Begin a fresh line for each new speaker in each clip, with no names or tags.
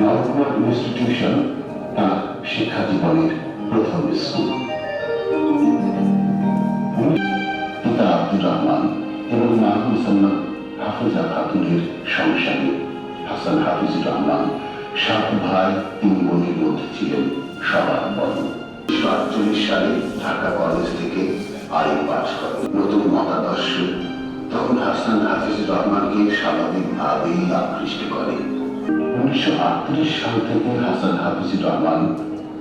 Nabakumar institution তার শিক্ষা জীবনের প্রথম স্কুল পিতা আব্দুর রহমান এবং মা মুসলমান হাফিজা খাতুনের সংসারী হাসান হাফিজুর রহমান, সাত ভাই, তিন বোনের মধ্যে ছিলেন সবার বড়। উনিশশো আটচল্লিশ সালে ঢাকা কলেজ থেকে আইন পাশ করেন। নতুন মতাদর্শ তখন হাসান হাফিজুর রহমানকে স্বাভাবিকভাবেই আকৃষ্ট করে। উনিশশো আটত্রিশ সাল থেকে হাসান হাফিজুর রহমান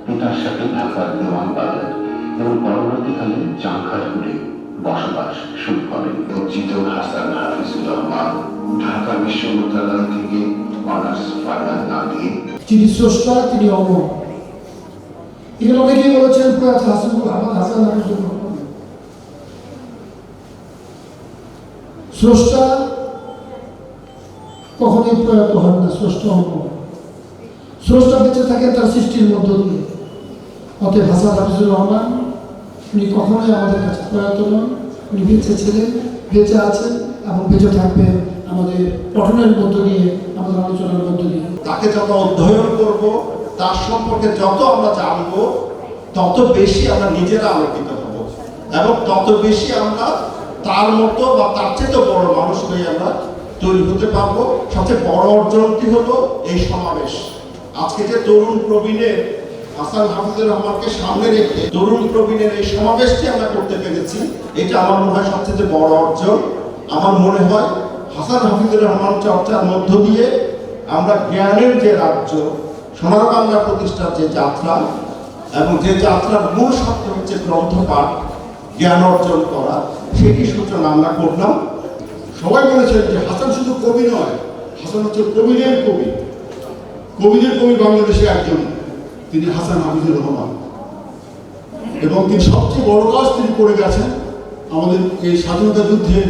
পিতার সাথে ঢাকার দেওয়ান বাজার এবং পরবর্তীকালে জাঙ্কারপুরে বসবাস শুরু করেন অর্জিত হাসান হাফিজুর রহমান ঢাকা বিশ্ববিদ্যালয় থেকে অনার্স ফাইনাল না দিয়ে
যিনি স্রষ্টা, তিনি অমর। এখানে অনেকেই বলেছেন প্রয়াত হাসান আহমদ হাসান হাফিজুর রহমান। স্রষ্টা কখনোই প্রয়াত হন না স্রষ্টা অমর স্রষ্টা বেঁচে থাকেন তার সৃষ্টির মধ্য দিয়ে। অতএব হাসান হাফিজুর রহমান, উনি কখনোই আমাদের কাছে প্রয়াত নন। উনি বেঁচে ছিলেন, বেঁচে আছেন এবং বেঁচে থাকবেন আমাদের পঠনের মধ্য দিয়ে, আমাদের আলোচনার মধ্য দিয়ে।
তাকে যত অধ্যয়ন করব, তার সম্পর্কে যত আমরা জানব, তত বেশি আমরা নিজেরা আলোকিত হব। এবং তত বেশি আমরা তার মতো বা তার চেয়ে বড় মানুষ হয়ে আমরা তৈরি হতে পারব। সবচেয়ে বড় অর্জনটি হলো? এই সমাবেশ। আজকে যে তরুণ প্রবীণের হাসান হাফিজুর রহমানকে সামনে রেখে তরুণ প্রবীণের এই সমাবেশটি আমরা করতে পেরেছি, এটা আমার মনে হয় সবচেয়ে বড় অর্জন। আমার মনে হয় হাসান হাফিজুর রহমান চর্চার মধ্য দিয়ে আমরা জ্ঞানের যে রাজ্য, সোনার বাংলা প্রতিষ্ঠার যে যাত্রা এবং যে যাত্রার মূল সত্য হচ্ছে গ্রন্থপাঠ, জ্ঞান অর্জন করা, সেটি সূচনা আমরা করলাম।
সবাই বলেছেন যে হাসান শুধু কবি নয়, হাসান হচ্ছে কবিদের কবি। কবিদের কবি বাংলাদেশে একজন, তিনি হাসান হাফিজুর রহমান। এবং তিনি সবচেয়ে বড় কাজ তিনি করে গেছেন, আমাদের এই স্বাধীনতা যুদ্ধের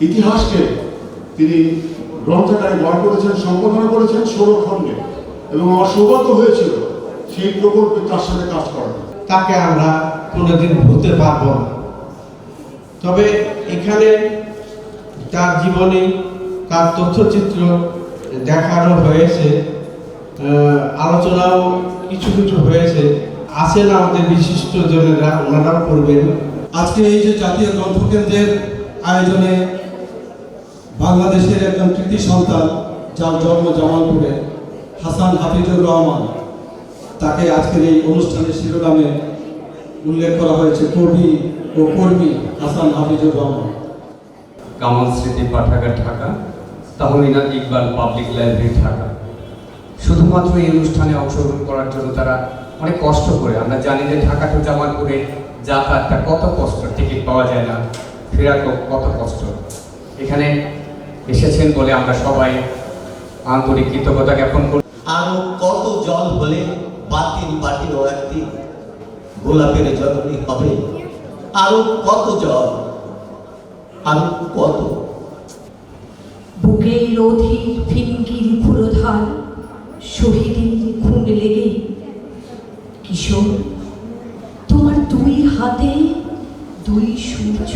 ইতিহাসকে তিনি গ্রন্থাকারে বার করেছেন, সম্পাদনা করেছেন ষোলো খণ্ডে। এবং আমার সৌভাগ্য হয়েছিল সেই প্রকল্পে তার সাথে কাজ করার।
তাকে আমরা কোনোদিন ভুলতে পারব না। তবে এখানে তার জীবনী, তার তথ্যচিত্র দেখানো হয়েছে আলোচনাও কিছু কিছু হয়েছে। আছেন আমাদের বিশিষ্ট জনেরা, ওনারাও করবেন
আজকে এই যে জাতীয় গ্রন্থকেন্দ্রের আয়োজনে বাংলাদেশের একজন কৃতি সন্তান, যার জন্ম জামালপুরে, হাসান হাফিজুর রহমান, তাকে আজকের এই অনুষ্ঠানের শিরোনামে উল্লেখ করা হয়েছে, কবি ও কর্মী হাসান হাফিজুর রহমান।
কামাল স্মৃতি পাঠাগার ঢাকা তাহমিনা ইকবাল পাবলিক লাইব্রেরি ঢাকা। শুধুমাত্র এই অনুষ্ঠানে অংশগ্রহণ করার জন্য তারা অনেক কষ্ট করে। আমরা জানি যে ঢাকা টু জামালপুরে যাতায়াতটা কত কষ্ট, টিকিট পাওয়া যায় না ফেরা কত কষ্ট। এখানে এসেছেন বলে আমরা সবাই আন্তরিক কৃতজ্ঞতা জ্ঞাপন করি।
আরও কত জল হলে বাতিল বাটির ও একদিন গোলাপের জননী হবে? আরও কত জল আরও কত?
বুকে অধীর ফিনকির পুরোধার শহীদের খুন লেগে। কিশোর তোমার দুই হাতে দুই সূর্য।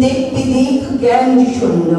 দেখতে দেখ জ্ঞান শূন্য।